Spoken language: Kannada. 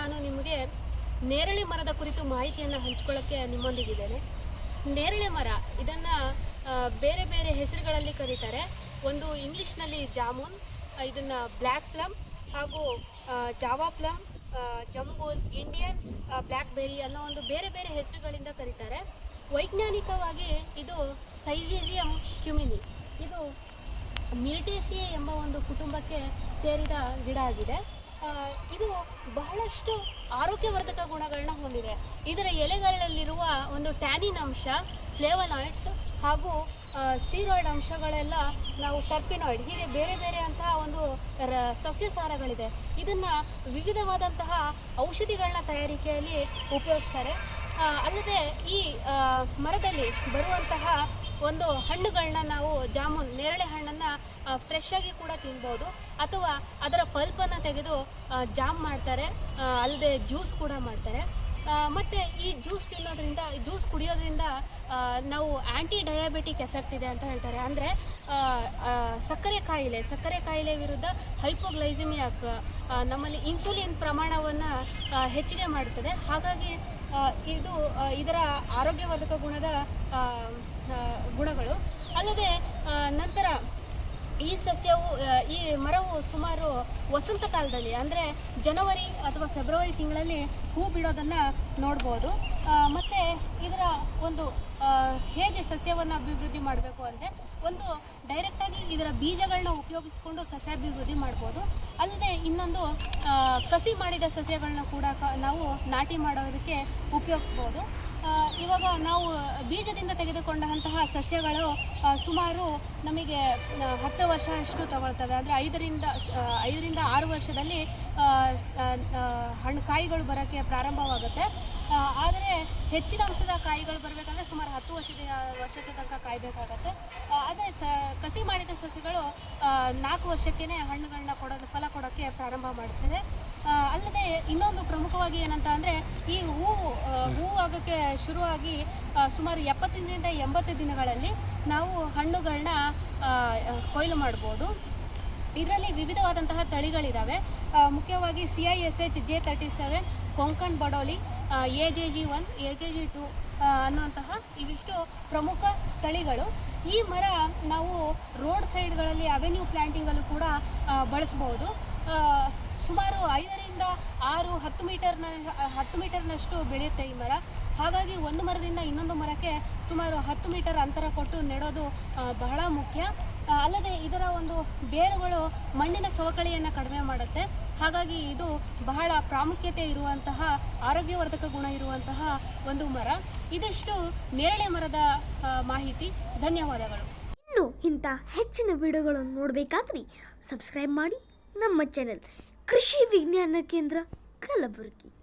ನಾನು ನಿಮಗೆ ನೇರಳೆ ಮರದ ಕುರಿತು ಮಾಹಿತಿಯನ್ನು ಹಂಚ್ಕೊಳ್ಳೋಕ್ಕೆ ನಿಮ್ಮೊಂದಿಗಿದ್ದೇನೆ. ನೇರಳೆ ಮರ, ಇದನ್ನ ಬೇರೆ ಬೇರೆ ಹೆಸರುಗಳಲ್ಲಿ ಕರೀತಾರೆ. ಒಂದು ಇಂಗ್ಲಿಷ್ನಲ್ಲಿ ಜಾಮೂನ್, ಇದನ್ನ ಬ್ಲ್ಯಾಕ್ ಪ್ಲಮ್ ಹಾಗೂ Java plum jambul, Indian blackberry ಅನ್ನೋ ಒಂದು ಬೇರೆ ಬೇರೆ ಹೆಸರುಗಳಿಂದ ಕರೀತಾರೆ. ವೈಜ್ಞಾನಿಕವಾಗಿ ಇದು ಸೈಜೀರಿಯಂ ಕ್ಯುಮಿನಿ. ಇದು ಮಿರ್ಟೇಸಿಯೆ ಎಂಬ ಒಂದು ಕುಟುಂಬಕ್ಕೆ ಸೇರಿದ ಗಿಡ ಆಗಿದೆ. ಇದು ಬಹಳಷ್ಟು ಆರೋಗ್ಯವರ್ಧಕ ಗುಣಗಳನ್ನ ಹೊಂದಿದೆ. ಇದರ ಎಲೆಗಳಲ್ಲಿರುವ ಒಂದು ಟ್ಯಾನಿನ್ ಅಂಶ, ಫ್ಲೇವನಾಯ್ಡ್ಸ್ ಹಾಗೂ ಸ್ಟೀರಾಯ್ಡ್ ಅಂಶಗಳೆಲ್ಲ ನಾವು ಟರ್ಪಿನಾಯ್ಡ್, ಹೀಗೆ ಬೇರೆ ಬೇರೆ ಅಂತಹ ಒಂದು ರ- ಸಸ್ಯಸಾರಗಳಿದೆ. ಇದನ್ನ ವಿವಿಧವಾದಂತಹ ಔಷಧಿಗಳನ್ನ ತಯಾರಿಕೆಯಲ್ಲಿ ಉಪಯೋಗಿಸ್ತಾರೆ. ಅಲ್ಲದೆ ಈ ಮರದಲ್ಲಿ ಬರುವಂತಹ ಒಂದು ಹಣ್ಣುಗಳನ್ನ ನಾವು ಜಾಮೂನ್, ನೇರಳೆ ಹಣ್ಣನ್ನ ಫ್ರೆಶ್ ಆಗಿ ಕೂಡ ತಿನ್ಬೋದು. ಅಥವಾ ಅದರ ಪಲ್ಪನ್ನು ತೆಗೆದು ಜಾಮ್ ಮಾಡ್ತಾರೆ. ಅಲ್ಲದೆ ಜ್ಯೂಸ್ ಕೂಡ ಮಾಡ್ತಾರೆ. ಮತ್ತು ಈ ಜ್ಯೂಸ್ ತಿನ್ನೋದ್ರಿಂದ ಜ್ಯೂಸ್ ಕುಡಿಯೋದ್ರಿಂದ ನಾವು ಆಂಟಿ ಡಯಾಬಿಟಿಕ್ ಎಫೆಕ್ಟ್ ಇದೆ ಅಂತ ಹೇಳ್ತಾರೆ. ಅಂದರೆ ಸಕ್ಕರೆ ಕಾಯಿಲೆ ಸಕ್ಕರೆ ಕಾಯಿಲೆ ವಿರುದ್ಧ ಹೈಪೋಗ್ಲೈಸಿಮಿಯಾಕ್ ನಮ್ಮಲ್ಲಿ ಇನ್ಸುಲಿನ್ ಪ್ರಮಾಣವನ್ನು ಹೆಚ್ಚಿಗೆ ಮಾಡುತ್ತದೆ. ಹಾಗಾಗಿ ಇದು ಇದರ ಆರೋಗ್ಯವರ್ಧಕ ಗುಣದ ಗುಣಗಳು. ಅಲ್ಲದೆ ನಂತರ ಈ ಸಸ್ಯವು ಈ ಮರವು ಸುಮಾರು ವಸಂತ ಕಾಲದಲ್ಲಿ, ಅಂದರೆ ಜನವರಿ ಅಥವಾ ಫೆಬ್ರವರಿ ತಿಂಗಳಲ್ಲಿ ಹೂ ಬಿಡೋದನ್ನು ನೋಡ್ಬೋದು. ಮತ್ತು ಇದರ ಒಂದು ಹೇಗೆ ಸಸ್ಯವನ್ನು ಅಭಿವೃದ್ಧಿ ಮಾಡಬೇಕು ಅಂದರೆ ಒಂದು ಡೈರೆಕ್ಟಾಗಿ ಇದರ ಬೀಜಗಳನ್ನ ಉಪಯೋಗಿಸಿಕೊಂಡು ಸಸ್ಯಾಭಿವೃದ್ಧಿ ಮಾಡ್ಬೋದು. ಅಲ್ಲದೆ ಇನ್ನೊಂದು ಕಸಿ ಮಾಡಿದ ಸಸ್ಯಗಳನ್ನ ಕೂಡ ನಾವು ನಾಟಿ ಮಾಡೋದಕ್ಕೆ ಉಪಯೋಗಿಸ್ಬೋದು. ಇವಾಗ ನಾವು ಬೀಜದಿಂದ ತೆಗೆದುಕೊಂಡಂತಹ ಸಸ್ಯಗಳು ಸುಮಾರು ನಮಗೆ ಹತ್ತು ವರ್ಷ ಅಷ್ಟು ತಗೊಳ್ತವೆ. ಅಂದರೆ ಐದರಿಂದ ಐದರಿಂದ ಆರು ವರ್ಷದಲ್ಲಿ ಹಣ್ಣು ಕಾಯಿಗಳು ಬರೋಕ್ಕೆ ಪ್ರಾರಂಭವಾಗುತ್ತೆ. ಆದರೆ ಹೆಚ್ಚಿನ ಅಂಶದ ಕಾಯಿಗಳು ಬರಬೇಕಂದ್ರೆ ಸುಮಾರು ಹತ್ತು ವರ್ಷದ ವರ್ಷದ ತನಕ ಕಾಯಬೇಕಾಗತ್ತೆ. ಆದರೆ ಸ, ಕಸಿ ಮಾಡಿದ ಸಸಿಗಳು ನಾಲ್ಕು ವರ್ಷಕ್ಕೇ ಹಣ್ಣುಗಳನ್ನ ಕೊಡೋದು, ಫಲ ಕೊಡೋಕ್ಕೆ ಪ್ರಾರಂಭ ಮಾಡುತ್ತದೆ ಅಲ್ಲದೆ ಇನ್ನೊಂದು ಪ್ರಮುಖವಾಗಿ ಏನಂತ ಅಂದರೆ ಈ ಹೂ ಹೂ ಹೂವು ಆಗೋಕ್ಕೆ ಶುರುವಾಗಿ ಸುಮಾರು ಎಪ್ಪತ್ತರಿಂದ ಎಂಬತ್ತು ದಿನಗಳಲ್ಲಿ ನಾವು ಹಣ್ಣುಗಳನ್ನ ಕೊಯ್ಲು ಮಾಡ್ಬೋದು. ಇದರಲ್ಲಿ ವಿವಿಧವಾದಂತಹ ತಳಿಗಳಿದ್ದಾವೆ ಮುಖ್ಯವಾಗಿ C I S H J thirty seven Konkan Badoli A J G one A J G two ಅನ್ನುವಂತಹ ಇವಿಷ್ಟು ಪ್ರಮುಖ ತಳಿಗಳು. ಈ ಮರ ನಾವು ರೋಡ್ ಸೈಡ್ಗಳಲ್ಲಿ ಅವೆನ್ಯೂ ಪ್ಲ್ಯಾಂಟಿಂಗಲ್ಲೂ ಕೂಡ ಬಳಸ್ಬೋದು. ಐದರಿಂದ ಆರು ಹತ್ತು ಮೀಟರ್ನ, ಹತ್ತು ಮೀಟರ್ನಷ್ಟು ಬೆಳೆಯುತ್ತೆ ಈ ಮರ. ಹಾಗಾಗಿ ಒಂದು ಮರದಿಂದ ಇನ್ನೊಂದು ಮರಕ್ಕೆ ಸುಮಾರು ಹತ್ತು ಮೀಟರ್ ಅಂತರ ಕೊಟ್ಟು ನೆಡೋದು ಬಹಳ ಮುಖ್ಯ. ಅಲ್ಲದೆ ಇದರ ಒಂದು ಬೇರುಗಳು ಮಣ್ಣಿನ ಸವಕಳಿಯನ್ನು ಕಡಿಮೆ ಮಾಡುತ್ತೆ. ಹಾಗಾಗಿ ಇದು ಬಹಳ ಪ್ರಾಮುಖ್ಯತೆ ಇರುವಂತಹ, ಆರೋಗ್ಯವರ್ಧಕ ಗುಣ ಇರುವಂತಹ ಒಂದು ಮರ. ಇದಿಷ್ಟು ನೇರಳೆ ಮರದ ಮಾಹಿತಿ. ಧನ್ಯವಾದಗಳು. ಇನ್ನು ಇಂಥ ಹೆಚ್ಚಿನ ವಿಡಿಯೋಗಳನ್ನು ನೋಡಬೇಕಾದ್ರೆ ಸಬ್ಸ್ಕ್ರೈಬ್ ಮಾಡಿ ನಮ್ಮ ಚಾನೆಲ್ ಕೃಷಿ ವಿಜ್ಞಾನ ಕೇಂದ್ರ ಕಲಬುರಗಿ.